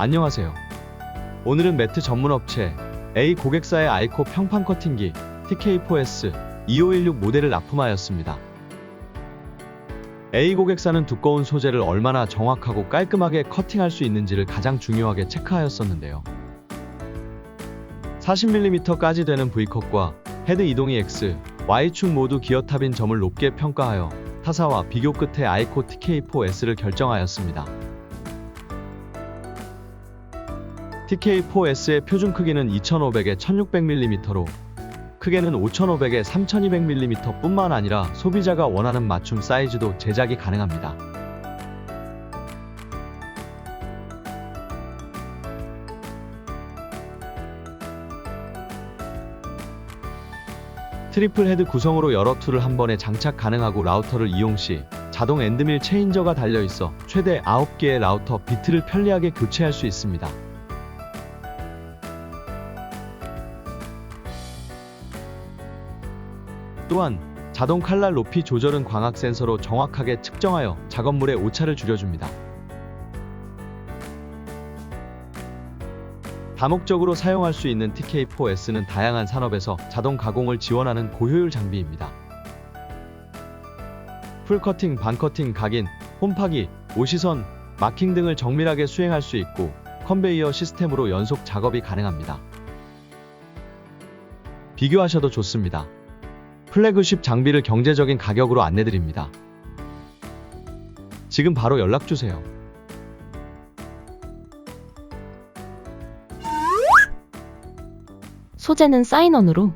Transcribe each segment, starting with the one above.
안녕하세요. 오늘은 매트 전문 업체 A 고객사의 아이코 평판 커팅기 TK4S 2516 모델을 납품하였습니다. A 고객사는 두꺼운 소재를 얼마나 정확하고 깔끔하게 커팅할 수 있는지를 가장 중요하게 체크하였었는데요. 40mm까지 되는 V컷과 헤드 이동이 X, Y축 모두 기어탑인 점을 높게 평가하여 타사와 비교 끝에 아이코 TK4S를 결정하였습니다. TK4S의 표준 크기는 2500에 1600mm로 크게는 5500에 3200mm 뿐만 아니라 소비자가 원하는 맞춤 사이즈도 제작이 가능합니다. 트리플 헤드 구성으로 여러 툴을 한 번에 장착 가능하고 라우터를 이용 시 자동 엔드밀 체인저가 달려 있어 최대 9개의 라우터 비트를 편리하게 교체할 수 있습니다. 또한 자동 칼날 높이 조절은 광학 센서로 정확하게 측정하여 작업물의 오차를 줄여줍니다. 다목적으로 사용할 수 있는 TK4S는 다양한 산업에서 자동 가공을 지원하는 고효율 장비입니다. 풀커팅, 반커팅, 각인, 홈파기, 오시선, 마킹 등을 정밀하게 수행할 수 있고 컨베이어 시스템으로 연속 작업이 가능합니다. 비교하셔도 좋습니다. 플래그십 장비를 경제적인 가격으로 안내드립니다. 지금 바로 연락주세요. 소재는 사인원으로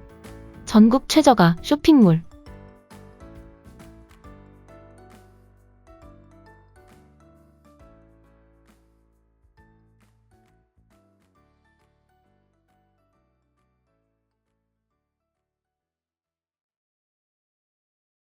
전국 최저가 쇼핑몰